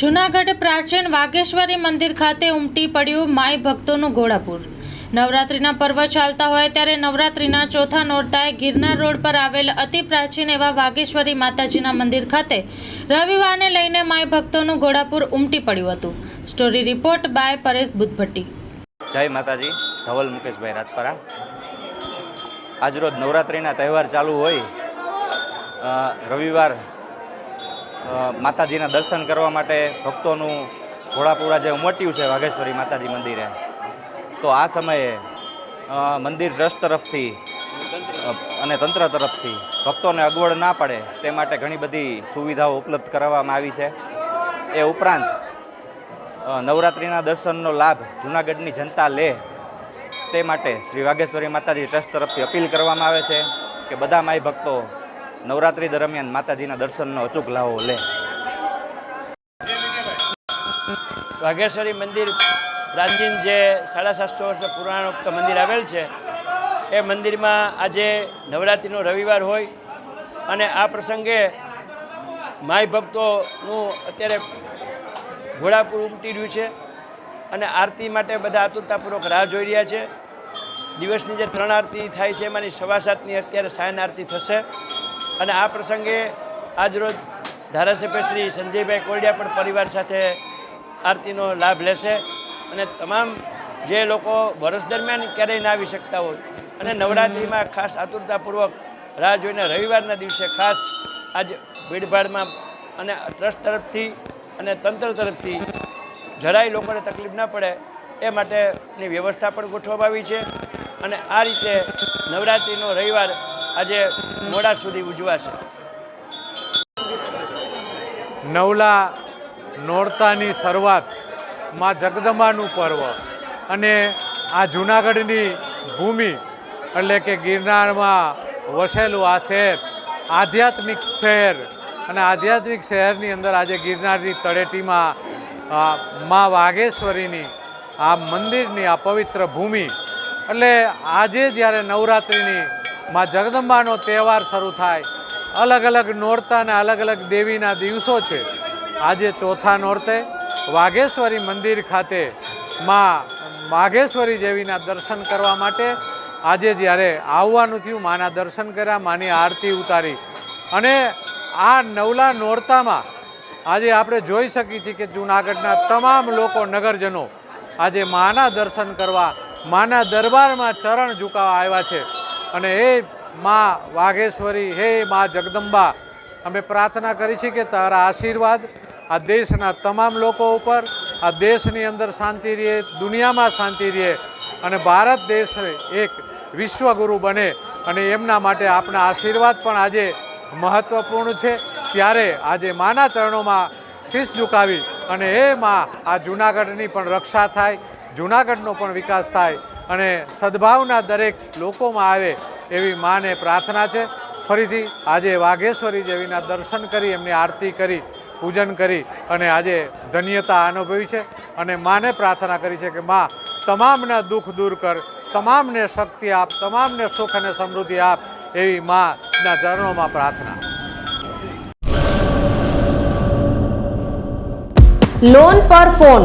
જૂનાગઢ પ્રાચીન વાઘેશ્વરી મંદિર ખાતે ઉમટી પડ્યું માય ભક્તોનું ઘોડાપુર. નવરાત્રિના પર્વ ચાલતા હોય ત્યારે નવરાત્રિના ચોથા નોરતાએ ગિરનાર રોડ પર આવેલ અતિ પ્રાચીન એવા વાઘેશ્વરી માતાજીના મંદિર ખાતે રવિવારને લઈને માય ભક્તોનું ઘોડાપુર ઉમટી પડ્યું હતું. Story report by Paresh Buddhbhatti. જય માતાજી. ધવલ મુકેશભાઈ રાજપરા. આજરોજ નવરાત્રિના તહેવાર ચાલુ હોય રવિવાર માતાજીના દર્શન કરવા માટે ભક્તોનું ઘોડાપુરા જે ઉમટ્યું છે વાઘેશ્વરી માતાજી મંદિરે. તો આ સમયે મંદિર ટ્રસ્ટ તરફથી અને તંત્ર તરફથી ભક્તોને અગવડ ના પડે તે માટે ઘણી બધી સુવિધાઓ ઉપલબ્ધ કરાવવામાં આવી છે. એ ઉપરાંત નવરાત્રિના દર્શનનો લાભ જૂનાગઢની જનતા લે તે માટે શ્રી વાઘેશ્વરી માતાજી ટ્રસ્ટ તરફથી અપીલ કરવામાં આવે છે કે બધા માય ભક્તો નવરાત્રિ દરમિયાન માતાજીના દર્શનનો અચૂક લાવો લે. વાઘેશ્વરી મંદિર પ્રાચીન જે સાડા સાતસો વર્ષ પુરાણોક્ત મંદિર આવેલ છે, એ મંદિરમાં આજે નવરાત્રિનો રવિવાર હોય અને આ પ્રસંગે માય ભક્તોનું અત્યારે ઘોડાપુર ઉમટી રહ્યું છે અને આરતી માટે બધા આતુરતાપૂર્વક રાહ જોઈ રહ્યા છે. દિવસની જે ત્રણ આરતી થાય છે, એમાંની સવા સાતની અત્યારે સાયન આરતી થશે. અને આ પ્રસંગે આજરોજ ધારાસભ્ય શ્રી સંજયભાઈ કોરડિયા પણ પરિવાર સાથે આરતીનો લાભ લેશે અને તમામ જે લોકો વર્ષ દરમિયાન ક્યારેય ના આવી શકતા હોય અને નવરાત્રિમાં ખાસ આતુરતાપૂર્વક રાહ જોઈને રવિવારના દિવસે ખાસ આજ ભીડભાડમાં અને ટ્રસ્ટ તરફથી અને તંત્ર તરફથી જરાય લોકોને તકલીફ ના પડે એ માટેની વ્યવસ્થા પણ ગોઠવવામાં આવી છે. અને આ રીતે નવરાત્રિનો રવિવાર આજે મોડા સુધી ઉજવાશે. નવલા નોરતાની શરૂઆતમાં જગદંબાનું પર્વ અને આ જૂનાગઢની ભૂમિ એટલે કે ગિરનારમાં વસેલું આ શહેર, આધ્યાત્મિક શહેર અને આધ્યાત્મિક શહેરની અંદર આજે ગિરનારની તળેટીમાં મા વાઘેશ્વરીની આ મંદિરની આ પવિત્ર ભૂમિ. એટલે આજે જ્યારે નવરાત્રિની માં જગદંબાનો તહેવાર શરૂ થાય. અલગ અલગ નોરતાના અલગ અલગ દેવીના દિવસો છે. આજે ચોથા નોરતે વાઘેશ્વરી મંદિર ખાતે માં વાઘેશ્વરી દેવીના દર્શન કરવા માટે આજે જ્યારે આવવાનું થયું, માના દર્શન કર્યા, માની આરતી ઉતારી. અને આ નવલા નોરતામાં આજે આપણે જોઈ શકીએ છીએ કે જૂનાગઢના તમામ લોકો, નગરજનો આજે માના દર્શન કરવા, માના દરબારમાં ચરણ ઝુકાવા આવ્યા છે. અને એ મા વાઘેશ્વરી, હે મા જગદંબા, અમે પ્રાર્થના કરી છે કે તારા આશીર્વાદ આ દેશના તમામ લોકો ઉપર, આ દેશની અંદર શાંતિ રહે, દુનિયામાં શાંતિ રહે અને ભારત દેશ એક વિશ્વગુરુ બને અને એમના માટે આપણા આશીર્વાદ પણ આજે મહત્ત્વપૂર્ણ છે. ત્યારે આજે માના ચરણોમાં શીશ ઝુકાવી અને એ માં, આ જૂનાગઢની પણ રક્ષા થાય, જૂનાગઢનો પણ વિકાસ થાય. અને સદભાવના દરેક લોકોમાં આવે એવી માને પ્રાર્થના છે. ફરીથી આજે વાઘેશ્વરી દેવીના દર્શન કરી, એમની આરતી કરી, પૂજન કરી અને આજે ધન્યતા અનુભવી છે અને માને પ્રાર્થના કરી છે કે માં તમામના દુઃખ દૂર કર, તમામને શક્તિ આપ, તમામને સુખ અને સમૃદ્ધિ આપ એવી માના ચરણોમાં પ્રાર્થના. લોન પર ફોન